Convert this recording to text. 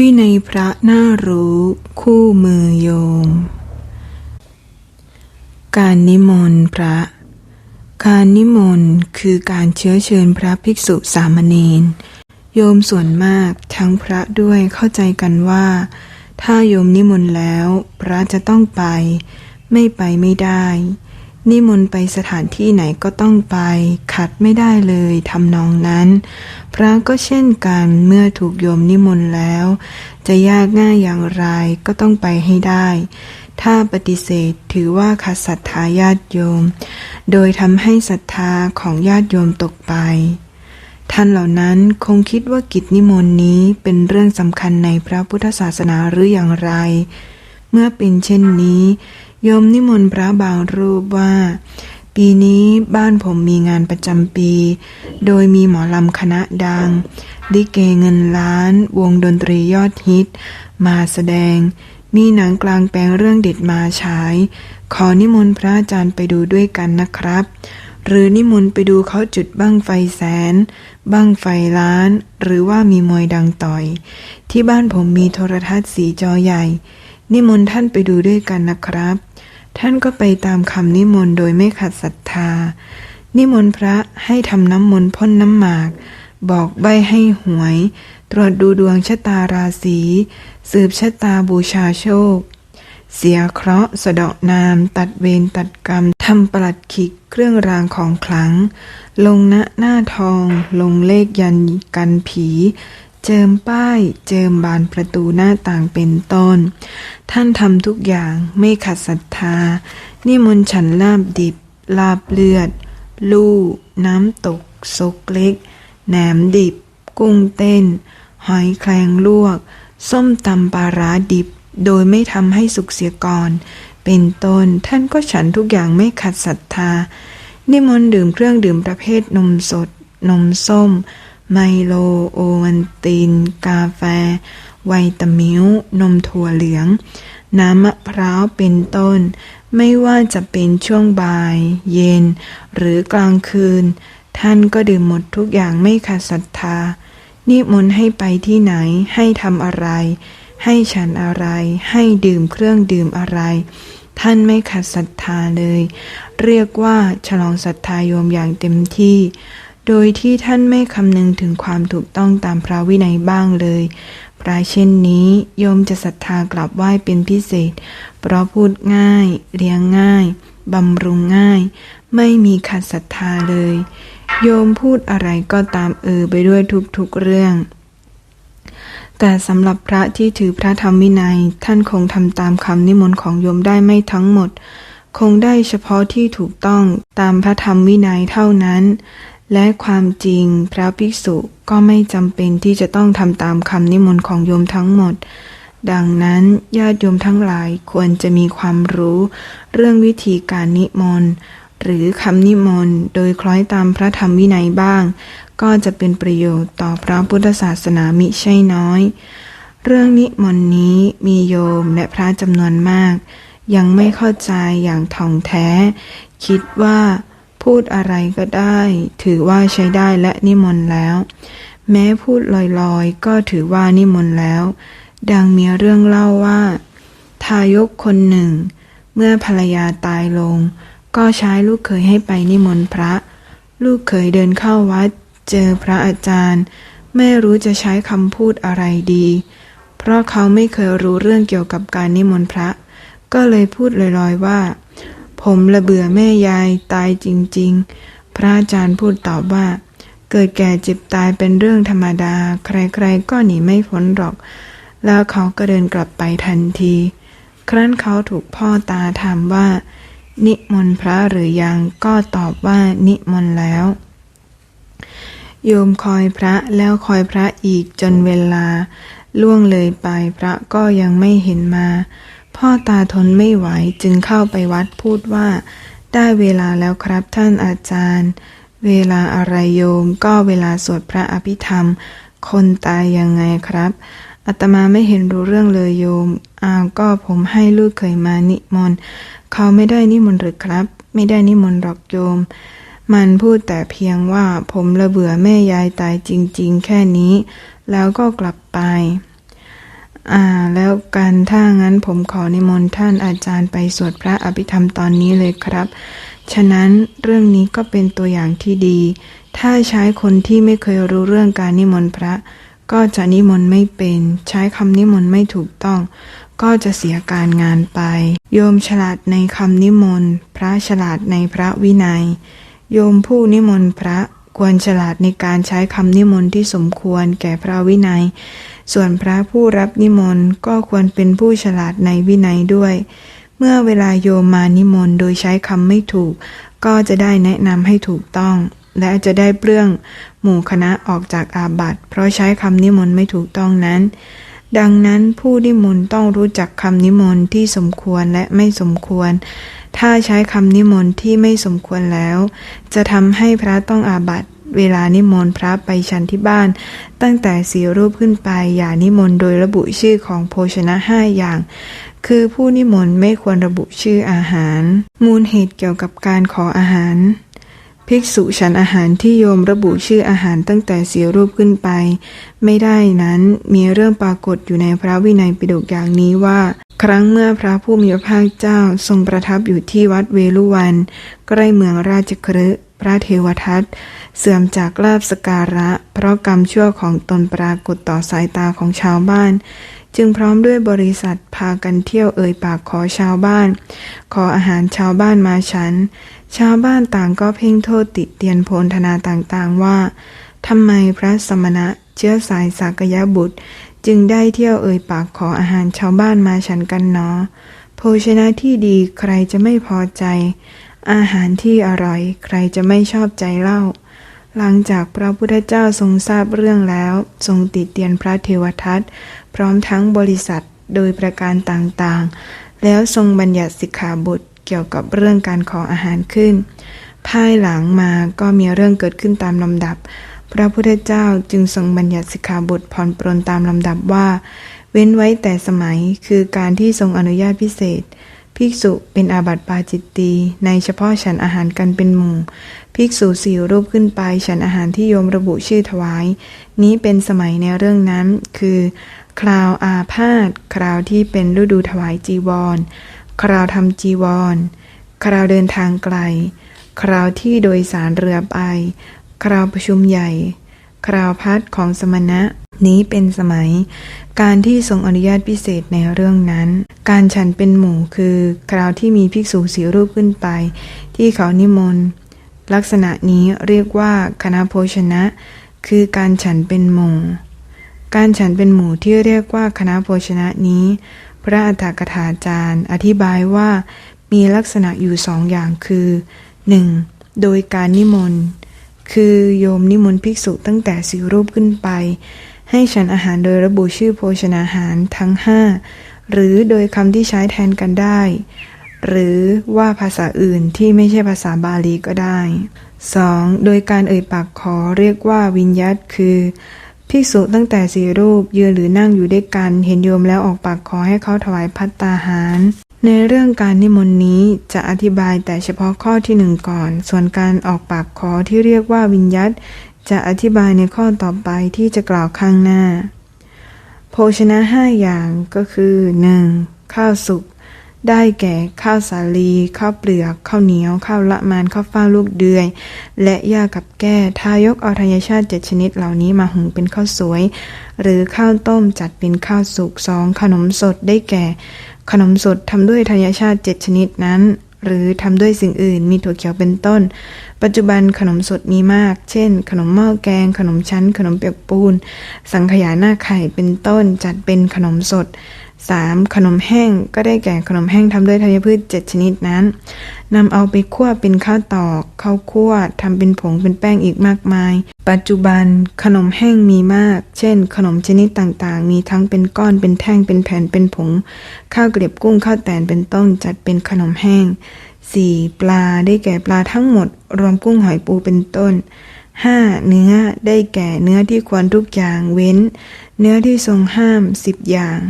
วินัยพระน่ารู้คู่มือโยม การนิมนต์พระ การนิมนต์คือการเชื้อเชิญพระภิกษุสามเณรโยมส่วนมากทั้งพระด้วยเข้าใจกันว่า ถ้าโยมนิมนต์แล้ว พระจะต้องไป ไม่ไปไม่ได้ นิมนต์ไปสถานที่ไหนก็ต้องไป ขัดไม่ได้เลยทำนองนั้น พระก็เช่นกันเมื่อถูกโยมนิมนต์แล้ว จะยากง่ายอย่างไรก็ต้องไปให้ได้ ถ้าปฏิเสธถือว่าขัดศรัทธาญาติโยม โดยทำให้ศรัทธาของญาติโยมตกไป ท่านเหล่านั้นคงคิดว่ากิจนิมนต์นี้เป็นเรื่องสำคัญในพระพุทธศาสนาหรืออย่างไร เมื่อเป็นเช่นนี้ โยมนิมนต์พระบางรูปว่า ปีนี้บ้านผมมีงานประจำปี โดยมีหมอลำคณะดังลิเกเงินล้าน วงดนตรียอดฮิต มาแสดง มีหนังกลางแปลงเรื่องเด็ดมาฉาย ขอนิมนต์พระอาจารย์ไปดูด้วยกันนะครับ หรือนิมนต์ไปดูเขาจุดบั้งไฟแสนบั้งไฟล้าน หรือว่ามีมวยดังต่อย ที่บ้านผมมีโทรทัศน์สีจอใหญ่ นิมนต์ท่านไปดูด้วยกันนะครับ ท่านก็ไปตามคำนิมนต์โดยไม่ขัดศรัทธา นิมนต์พระให้ทำน้ำมนต์พ่นน้ำหมาก บอกใบให้หวย ตรวจดูดวงชะตาราศี สืบชะตาบูชาโชค เสียเคราะห์สะเดาะนาม ตัดเวรตัดกรรมทำประหลัดขิกเครื่องรางของขลัง ลงณหน้าทอง ลงเลขยันกันผี เจิมป้าย เจิมบานประตูหน้าต่างเป็นต้น ท่านทำทุกอย่างไม่ขัดศรัทธา นิมนต์ฉันลาบดิบ ลาบเลือด ลู่ น้ำตกซกเล็ก แหนมดิบ กุ้งเต้น หอยแครงลวก ส้มตำปลาร้าดิบ โดยไม่ทำให้สุกเสียก่อน เป็นต้น ท่านก็ฉันทุกอย่างไม่ขัดศรัทธา นิมนต์ดื่มเครื่องดื่มประเภทนมสด นมส้ม ไมโลโอวันติน กาแฟ ไวตามิลนมถั่วเหลือง น้ำมะพร้าวเป็นต้น ไม่ว่าจะเป็นช่วงบ่าย เย็น หรือกลางคืน ท่านก็ดื่มหมดทุกอย่างไม่ขาดศรัทธา นิมนต์ให้ไปที่ไหนให้ทำอะไร ให้ฉันอะไร ให้ดื่มเครื่องดื่มอะไร ท่านไม่ขัดศรัทธาเลย เรียกว่าฉลองศรัทธาโยมอย่างเต็มที่ โดยที่ท่านไม่คำนึงถึงความถูกต้องตามพระวินัยบ้างเลยปรายเช่นนี้โยมจะศรัทธากลับไหว้เป็นพิเศษ เพราะพูดง่าย เลี้ยงง่าย บำรุงง่าย ไม่มีขัดศรัทธาเลย โยมพูดอะไรก็ตามเออไปด้วยทุกๆเรื่องแต่สำหรับพระที่ถือพระธรรมวินัย ท่านคงทำตามคำนิมนต์ของโยมได้ไม่ทั้งหมด คงได้เฉพาะที่ถูกต้องตามพระธรรมวินัยเท่านั้น และความจริงพระภิกษุก็ไม่จำเป็นที่จะต้องทำตามคำนิมนต์ของโยมทั้งหมด ดังนั้นญาติโยมทั้งหลายควรจะมีความรู้ เรื่องวิธีการนิมนต์หรือคำนิมนต์โดยคล้อยตามพระธรรมวินัยบ้าง ก็จะเป็นประโยชน์ต่อพระพุทธศาสนามิใช่น้อย เรื่องนิมนต์นี้มีโยมและพระจำนวนมาก ยังไม่เข้าใจอย่างถ่องแท้ คิดว่า พูดอะไรก็ได้ ถือว่าใช้ได้และนิมนต์แล้ว แม้พูดลอยๆ ก็ถือว่านิมนต์แล้ว ดังมีเรื่องเล่าว่า ทายกคนหนึ่ง เมื่อภรรยาตายลง ก็ใช้ลูกเขยให้ไปนิมนต์พระ ลูกเขยเดินเข้าวัด เจอพระอาจารย์ ไม่รู้จะใช้คำพูดอะไรดี เพราะเขาไม่เคยรู้เรื่องเกี่ยวกับการนิมนต์พระ ก็เลยพูดลอยๆว่า ผมละเบื่อแม่ยายตายจริง ๆ พระอาจารย์พูดตอบว่า เกิดแก่เจ็บตายเป็นเรื่องธรรมดา ใครๆก็หนีไม่พ้นหรอก แล้วเขาก็เดินกลับไปทันที ครั้นเขาถูกพ่อตาถามว่า นิมนต์พระหรือยังก็ตอบว่านิมนต์แล้ว โยมคอยพระแล้วคอยพระอีกจนเวลา ล่วงเลยไปพระก็ยังไม่เห็นมา พ่อตาทนไม่ไหวจึงเข้าไปวัดพูดว่า ได้เวลาแล้วครับท่านอาจารย์ เวลาอะไรโยมก็เวลาสวดพระอภิธรรม คนตายยังไงครับอาตมาไม่เห็นรู้เรื่องเลยโยม อ้าวก็ผมให้ลูกเคยมานิมนต์ เขาไม่ได้นิมนต์หรือครับ ไม่ได้นิมนต์หรอกโยม มันพูดแต่เพียงว่าผมระเบื่อแม่ยายตายจริง ๆ แค่นี้ แล้วก็กลับไป อ่า แล้วกันถ้างั้นผมขอนิมนต์ท่านอาจารย์ไปสวดพระอภิธรรมตอนนี้เลยครับ ฉะนั้นเรื่องนี้ก็เป็นตัวอย่างที่ดี ถ้าใช้คนที่ไม่เคยรู้เรื่องการนิมนต์พระ ก็จะนิมนต์ไม่เป็น ใช้คำนิมนต์ไม่ถูกต้อง ก็จะเสียการงานไป โยมฉลาดในคำนิมนต์ พระฉลาดในพระวินัย โยมผู้นิมนต์พระควรฉลาดในการใช้คำนิมนต์ที่สมควรแก่พระวินัย ส่วนพระผู้รับนิมนต์ก็ควรเป็นผู้ฉลาดในวินัยด้วย เมื่อเวลาโยมมานิมนต์โดยใช้คำไม่ถูก ก็จะได้แนะนำให้ถูกต้อง และจะได้เปลื้องหมู่คณะออกจากอาบัติ เพราะใช้คำนิมนต์ไม่ถูกต้องนั้น ดังนั้นผู้นิมนต์ต้องรู้จักคำนิมนต์ที่สมควรและไม่สมควร ถ้าใช้คำนิมนต์ที่ไม่สมควรแล้ว จะทำให้พระต้องอาบัติ เวลานิมนต์พระไปฉันที่บ้าน ตั้งแต่สีรูปขึ้นไป อย่านิมนต์โดยระบุชื่อของโภชนะห้าอย่าง คือผู้นิมนต์ไม่ควรระบุชื่ออาหาร มูลเหตุเกี่ยวกับการขออาหาร ภิกษุฉันอาหารที่โยมระบุชื่ออาหารตั้งแต่เสียรูปขึ้นไป ไม่ได้นั้นมีเรื่องปรากฏอยู่ในพระวินัยปิฎกอย่างนี้ว่าครั้งเมื่อพระผู้มีพระภาคเจ้าทรงประทับอยู่ที่วัดเวลุวัน ใกล้เมืองราชคฤห์ ระเทวทัตเสื่อมจากลาบสการะ เพราะกรรมชั่วของตนปรากฏต่อสายตาของชาวบ้าน จึงพร้อมด้วยบริษัทพากันเที่ยวเอ่ยปากขอชาวบ้าน ขออาหารชาวบ้านมาฉัน ชาวบ้านต่างก็เพ่งโทษติเตียนโพลธนาต่างๆว่าทำไมพระสมณะเชื้อสายสากยบุตร จึงได้เที่ยวเอ่ยปากขออาหารชาวบ้านมาฉันกันเนาะโภชนะที่ดีใครจะไม่พอใจ อาหารที่อร่อยใครจะไม่ชอบใจเล่า หลังจากพระพุทธเจ้าทรงทราบเรื่องแล้ว ทรงติเตียนพระเทวทัตพร้อมทั้งบริษัทโดยประการต่างๆ แล้วทรงบัญญัติสิกขาบทเกี่ยวกับเรื่องการขออาหารขึ้น ภายหลังมาก็มีเรื่องเกิดขึ้นตามลำดับ พระพุทธเจ้าจึงทรงบัญญัติสิกขาบทผ่อนปรนตามลำดับว่า เว้นไว้แต่สมัยคือการที่ทรงอนุญาตพิเศษ ภิกษุเป็นอาบัติปาจิตตีในเฉพาะฉันอาหารกันเป็นหมู่ ภิกษุสี่รูปขึ้นไป ฉันอาหารที่โยมระบุชื่อถวาย นี้เป็นสมัยในเรื่องนั้น คือ คราวอาพาธคราวที่เป็นฤดูถวายจีวร คราวทำจีวร คราวเดินทางไกล คราวที่โดยสารเรือไป คราวประชุมใหญ่ คราวพัดของสมณะนี้เป็นสมัย การที่ทรงอนุญาตพิเศษในเรื่องนั้น การฉันเป็นหมู่คือ คราวที่มีภิกษุสีรูปขึ้นไป ที่เขานิมนต์ ลักษณะนี้เรียกว่าคณะโภชนะ คือการฉันเป็นหมู่ การฉันเป็นหมู่ที่เรียกว่าคณะโภชนะนี้ พระอัฏฐกถาจารย์ อธิบายว่ามีลักษณะอยู่สองอย่างคือ 1. โดยการนิมนต์ คือโยมนิมนต์ภิกษุตั้งแต่สิรูปขึ้นไป ให้ฉันอาหารโดยระบุชื่อโภชนาหารทั้งห้าหรือโดยคำที่ใช้แทนกันได้ หรือว่าภาษาอื่นที่ไม่ใช่ภาษาบาลีก็ได้ 2. โดยการเอ่ยปากขอเรียกว่าวิญยัตคือภิกษุตั้งแต่สี่รูปยืนหรือนั่งอยู่ด้วยกัน เห็นโยมแล้วออกปากขอให้เขาถวายพัตตาหาร ในเรื่องการนิมนต์นี้จะอธิบายแต่เฉพาะข้อที่หนึ่งก่อน ส่วนการออกปากขอที่เรียกว่าวิญยัตจะอธิบายในข้อต่อไปที่จะกล่าวข้างหน้า โภชนะห้าอย่างก็คือ 1. ข้าวสุกได้แก่ข้าวสาลี ข้าวเปลือกข้าวเหนียว ข้าวละมานข้าวฟ้าลูกเดือย และหญ้ากับแก้ทายกเอาธัญชาติเจ็ดชนิดเหล่านี้มาหุงเป็นข้าวสวย หรือข้าวต้มจัดเป็นข้าวสุกสองขนมสดได้แก่ ขนมสดทำด้วยธัญชาติเจ็ดชนิดนั้น หรือทำด้วยสิ่งอื่นมีถั่วเขียวเป็นต้น ปัจจุบันขนมสดมีมาก เช่น ขนมหม้อแกง ขนมชั้น ขนมเปียกปูน สังขยาหน้าไข่เป็นต้นจัดเป็นขนมสด 3. ขนมแห้งก็ได้แก่ขนมแห้งทำด้วยธัญพืช 7 ชนิดนั้นนำเอาไปคั่วเป็นข้าวตอกข้าวคั่วทำเป็นผงเป็นแป้งอีกมากมาย ปัจจุบันขนมแห้งมีมาก เช่น ขนมชนิดต่างๆ มีทั้งเป็นก้อนเป็นแท่งเป็นแผ่นเป็นผง ข้าวเกลียบกุ้งข้าวแตนเป็นต้นจัดเป็นขนมแห้ง 4. ปลาได้แก่ปลาทั้งหมด รวมกุ้งหอยปูเป็นต้น 5. เนื้อได้แก่เนื้อที่ควรทุกอย่างเว้น เนื้อที่ทรงห้าม 10 อย่าง